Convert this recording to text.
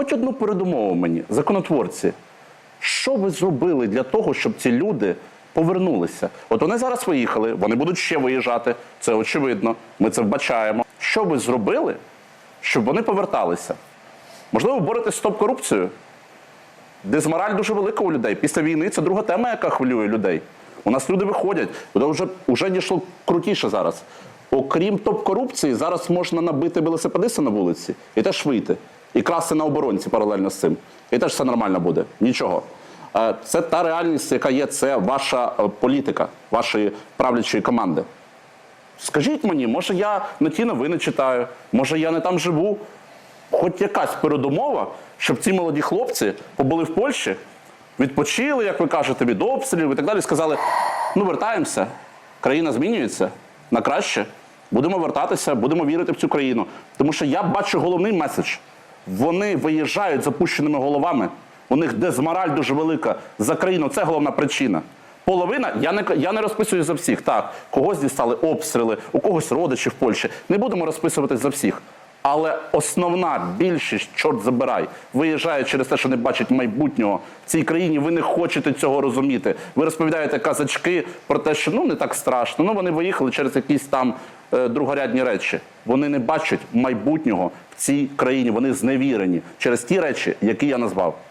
хоч одну передумову мені, законотворці. Що ви зробили для того, щоб ці люди повернулися? От вони зараз виїхали, вони будуть ще виїжджати. Це очевидно. Ми це вбачаємо. Що ви зробили, щоб вони поверталися? Можливо, боретесь з топ-корупцією? Дезмораль дуже велика у людей. Після війни це друга тема, яка хвилює людей. У нас люди виходять. Воно вже, вже дійшло крутіше зараз. Окрім топ-корупції, зараз можна набити велосипедиста на вулиці і теж вийти. І красти на оборонці паралельно з цим. І теж все нормально буде. Нічого. Е, Це та реальність, яка є, це ваша е, політика, вашої правлячої команди. Скажіть мені, може я не ті новини читаю, може я не там живу. Хоч якась передумова, щоб ці молоді хлопці побули в Польщі, відпочили, як ви кажете, від обстрілів і так далі. Сказали: ну вертаємося, країна змінюється на краще. Будемо вертатися, будемо вірити в цю країну. Тому що я бачу головний меседж. Вони виїжджають запущеними головами. У них дезмораль дуже велика за країну. Це головна причина. Половина, я не, я не розписую за всіх. Так, когось дістали обстріли, у когось родичі в Польщі. Не будемо розписуватись за всіх. Але основна більшість, чорт забирай, виїжджає через те, що не бачать майбутнього в цій країні. Ви не хочете цього розуміти. Ви розповідаєте казачки про те, що ну не так страшно. Ну вони виїхали через якісь там е, другорядні речі. Вони не бачать майбутнього в цій країні. Вони зневірені через ті речі, які я назвав.